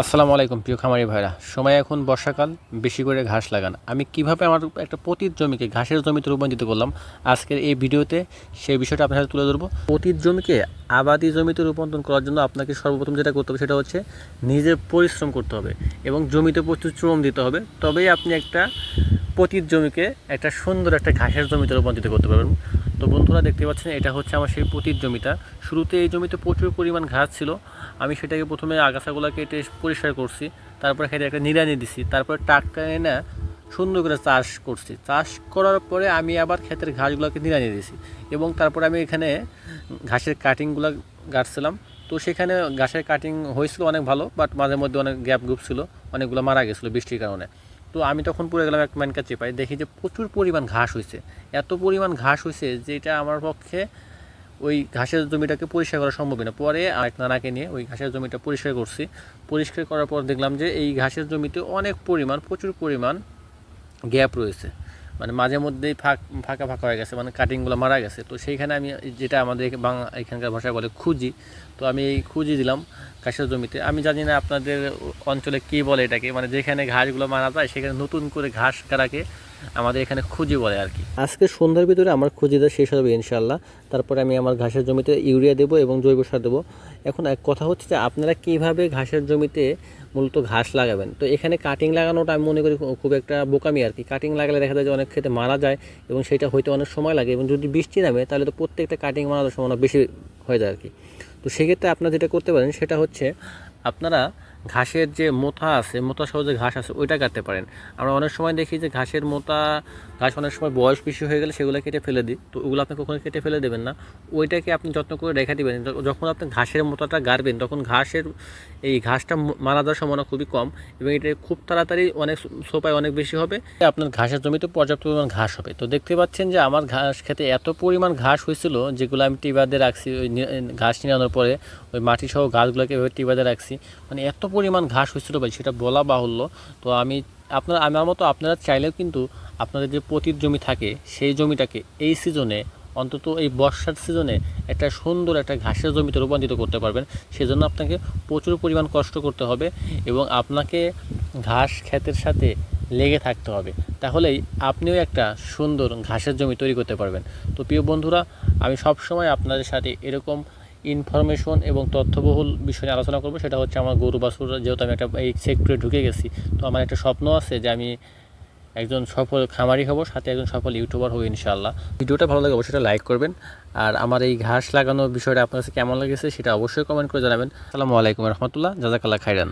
আসসালামু আলাইকুম, প্রিয় খামারি ভাইরা। সময় এখন বর্ষাকাল, বেশি করে ঘাস লাগান। আমি কীভাবে আমার একটা পতির জমিকে, ঘাসের জমিতে রূপান্তরিত করলাম, আজকের এই ভিডিওতে সেই বিষয়টা আপনার সাথে তুলে ধরবো। পতির জমিকে আবাদি জমিতে রূপান্তর করার জন্য আপনাকে সর্বপ্রথম যেটা করতে হবে, সেটা হচ্ছে নিজের পরিশ্রম করতে হবে এবং জমিতে প্রচুর শ্রম দিতে হবে। তবেই আপনি একটা পতির জমিকে একটা সুন্দর একটা ঘাসের জমিতে রূপান্তরিত করতে পারবেন। তো বন্ধুরা দেখতে পাচ্ছেন, এটা হচ্ছে আমার সেই পতির জমিটা। শুরুতে এই জমিতে প্রচুর পরিমাণ ঘাস ছিল। আমি সেটাকে প্রথমে আগাছাগুলো কেটে পরিষ্কার করছি, তারপরে খেতে একটা নিড়ানি দিছি, তারপরে টাটকা এনে সুন্দর করে চাষ করছি। চাষ করার পরে আমি আবার ক্ষেতের ঘাসগুলোকে নিড়ানি দিছি এবং তারপরে আমি এখানে ঘাসের কাটিংগুলো গাড়ছিলাম। তো সেখানে ঘাসের কাটিং হয়েছিল অনেক ভালো বাট মাঝে মধ্যে অনেক গ্যাপ গ্রুপ ছিল, অনেকগুলো মারা গেছিল বৃষ্টির কারণে। তো আমি তখন পড়ে গেলাম এক ম্যানকা চেপাই, দেখি যে প্রচুর পরিমাণ ঘাস হয়েছে এত পরিমাণ ঘাস হয়েছে যেটা আমার পক্ষে ওই ঘাসের জমিটাকে পরিষ্কার করা সম্ভব না পরে এক নানাকে নিয়ে ওই ঘাসের জমিটা পরিষ্কার করছি। পরিষ্কার করার পর দেখলাম যে এই ঘাসের জমিতে অনেক পরিমাণ, প্রচুর পরিমাণ গ্যাপ রয়েছে। মানে মাঝে মধ্যেই ফাঁক, ফাঁকা ফাঁকা হয়ে গেছে মানে কাটিংগুলো মারা গেছে। তো সেইখানে আমি যেটা আমাদের বাংলা এখানকার ভাষায় বলে খুঁজি, তো আমি এই খুঁজি দিলাম ঘাসের জমিতে। আমি জানি না আপনাদের অঞ্চলে কী বলে এটাকে মানে যেখানে ঘাসগুলো মারা যায়, সেখানে নতুন করে ঘাস কাটাকে আমাদের এখানে খুঁজি বলে আর কি। আজকে সন্ধ্যার ভিতরে আমার খুঁজিটা শেষ হবে ইনশাল্লাহ তারপরে আমি আমার ঘাসের জমিতে ইউরিয়া দেবো এবং জৈব সার দেবো। এখন এক কথা হচ্ছে যে আপনারা কীভাবে ঘাসের জমিতে মূলত ঘাস লাগাবেন? তো এখানে কাটিং লাগানোটা আমি মনে করি খুব একটা বোকামি আর কি। কাটিং লাগালে দেখা যায় যে অনেক ক্ষেত্রে মারা যায় এবং সেটা হয়তো অনেক সময় লাগে এবং যদি বৃষ্টি নামে তাহলে তো প্রত্যেকটা কাটিং মারার সম্ভাবনা বেশি হয়ে যায় আর কি। তো সেক্ষেত্রে আপনারা যেটা করতে পারেন সেটা হচ্ছে আপনারা ঘাসের যে মোথা আছে, মোথা সহ যে ঘাস আছে, ওইটা কাটতে পারেন। আমরা অনেক সময় দেখি যে ঘাসের মোতা ঘাস অনেক সময় বয়স বেশি হয়ে গেলে সেগুলো কেটে ফেলে দিই। তো ওগুলো আপনি কখনো কেটে ফেলে দেবেন না। ওইটাকে আপনি যত্ন করে রেখে দিবেন। যখন আপনি ঘাসের মোতাটা গাড়বেন, তখন ঘাসের, এই ঘাসটা মারা যাওয়ার সম্ভাবনা খুবই কম এবং এটা খুব তাড়াতাড়ি অনেক সোপায় অনেক বেশি হবে। আপনার ঘাসের জমিতে পর্যাপ্ত পরিমাণ ঘাস হবে। তো দেখতে পাচ্ছেন যে আমার ঘাস খেতে এত পরিমাণ ঘাস হয়েছিল যেগুলো আমি টিবাদে রাখছি, ওই ঘাস নিরানোর পরে, ওই মাটি সহ ঘাসগুলোকে ওই টিবাদে রাখছি। মানে এত পরিমাণ ঘাস হয়েছিল ভাই, সেটা বলা বাহুল্য। তো আমি আপনার, আমার মতো আপনারা চাইলেও কিন্তু আপনাদের যে পতির জমি থাকে, সেই জমিটাকে এই সিজনে, অন্তত এই বর্ষার সিজনে একটা সুন্দর একটা ঘাসের জমিতে রূপান্তরিত করতে পারবেন। সেজন্য আপনাকে প্রচুর পরিমাণ কষ্ট করতে হবে এবং আপনাকে ঘাস ক্ষেতের সাথে লেগে থাকতে হবে। তাহলেই আপনিও একটা সুন্দর ঘাসের জমি তৈরি করতে পারবেন। তো প্রিয় বন্ধুরা, আমি সব সময় আপনাদের সাথে এরকম ইনফরমেশন এবং তথ্যবহুল বিষয় নিয়ে আলোচনা করব। সেটা হচ্ছে আমার গরু বাসুর যেহেতু আমি একটা এই সেক্টরে ঢুকে গেছি, তো আমার একটা স্বপ্ন আছে যে আমি একজন সফল খামারি হব, সাথে একজন সফল ইউটিউবার হব ইনশাল্লাহ ভিডিওটা ভালো লাগে অবশ্যই লাইক করবেন। আর আমার এই ঘাস লাগানোর বিষয়টা আপনার কাছে কেমন লেগেছে সেটা অবশ্যই কমেন্ট করে জানাবেন। আসসালামু আলাইকুম রহমতুল্লাহ, জাজাকাল্লাহ খাইরান